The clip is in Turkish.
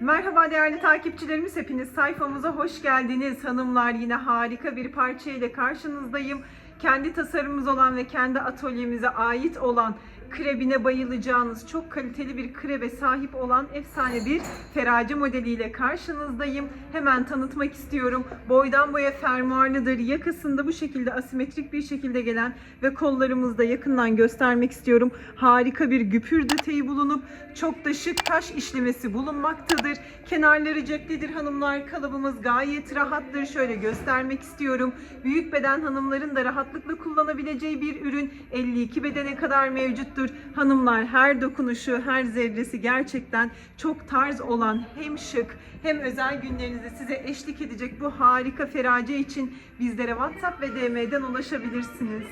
Merhaba değerli takipçilerimiz hepiniz sayfamıza hoş geldiniz. Hanımlar yine harika bir parça ile karşınızdayım. Kendi tasarımımız olan ve kendi atölyemize ait olan krebine bayılacağınız çok kaliteli bir krebe sahip olan efsane bir ferace modeliyle karşınızdayım. Hemen tanıtmak istiyorum. Boydan boya fermuarlıdır. Yakasında bu şekilde asimetrik bir şekilde gelen ve kollarımızda yakından göstermek istiyorum. Harika bir güpür detayı bulunup çok da şık taş işlemesi bulunmaktadır. Kenarları ceplidir hanımlar. Kalıbımız gayet rahattır. Şöyle göstermek istiyorum. Büyük beden hanımların da rahatlıkla kullanabileceği bir ürün. 52 bedene kadar mevcuttur. Hanımlar her dokunuşu, her zerresi gerçekten çok tarz olan hem şık hem özel günlerinizde size eşlik edecek bu harika ferace için bizlere WhatsApp ve DM'den ulaşabilirsiniz.